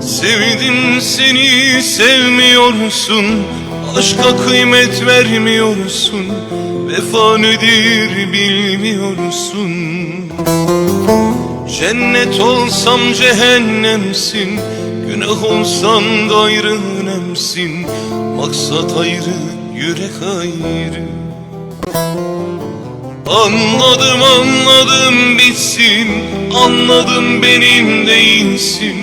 Sevdim seni sevmiyorsun. Aşka kıymet vermiyorsun. Vefa nedir bilmiyorsun. Cennet olsam cehennemsin. Günah olsam gayrı önemsin. Maksat ayrı yürek ayrı. Anladım anladım bitsin. Anladım benim değilsin.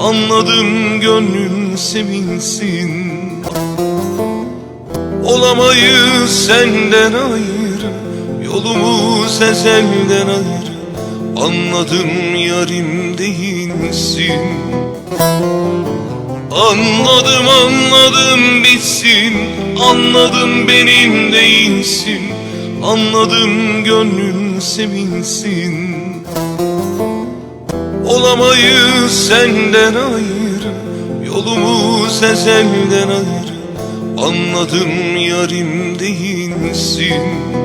Anladım gönlün sevinsin. Olamayız senden ayrı. Yolumuz ezelden ayrı. Anladım yarim değilsin Anladım anladım bitsin. Anladım benim değilsin. Anladım gönlün sevinsin. Olamayız senden ayrı Yolumuz ezelden ayrı. Anladım yarim değilsin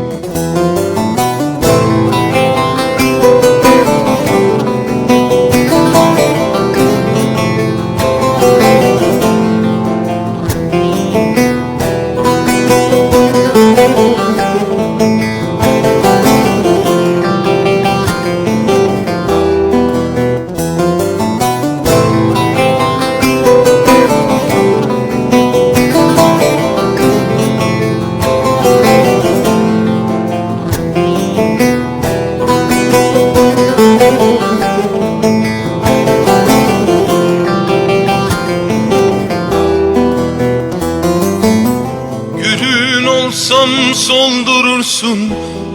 olsam soldurursun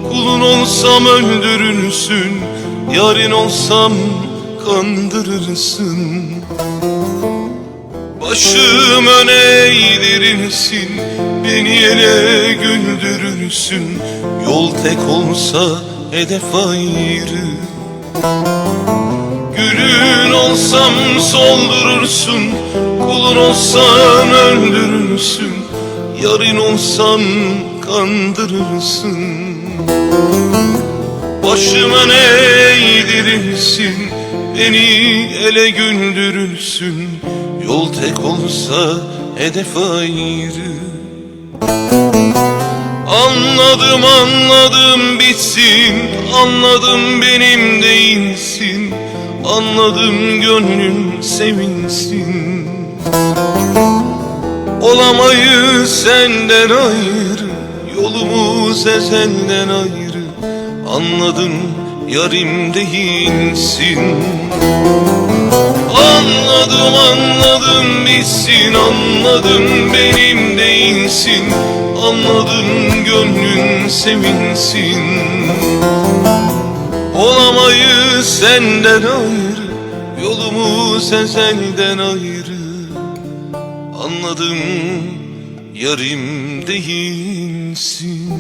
Kulun olsam öldürürsün Yarın olsam kandırırsın. Başım öne eğdirirsin Beni ele güldürürsün. Yol tek olsa hedef ayrı. Gülün olsam soldurursun Kulun olsan öldürürsün. Yarın olsan kandırırsın. Başıma ne eğdirirsin Beni ele güldürürsün. Yol tek olsa hedef ayrı. Anladım anladım bitsin. Anladım benim değilsin. Anladım gönlün sevinsin. Olamayız senden ayrı Yolumuz ezelden ayrı. Anladım yarim değilsin. Anladım anladım bitsin. Anladım benim değilsin. Anladım gönlün sevinsin. Olamayız senden ayrı. Yolumuz ezelden ayrı. Anladım yarim değilsin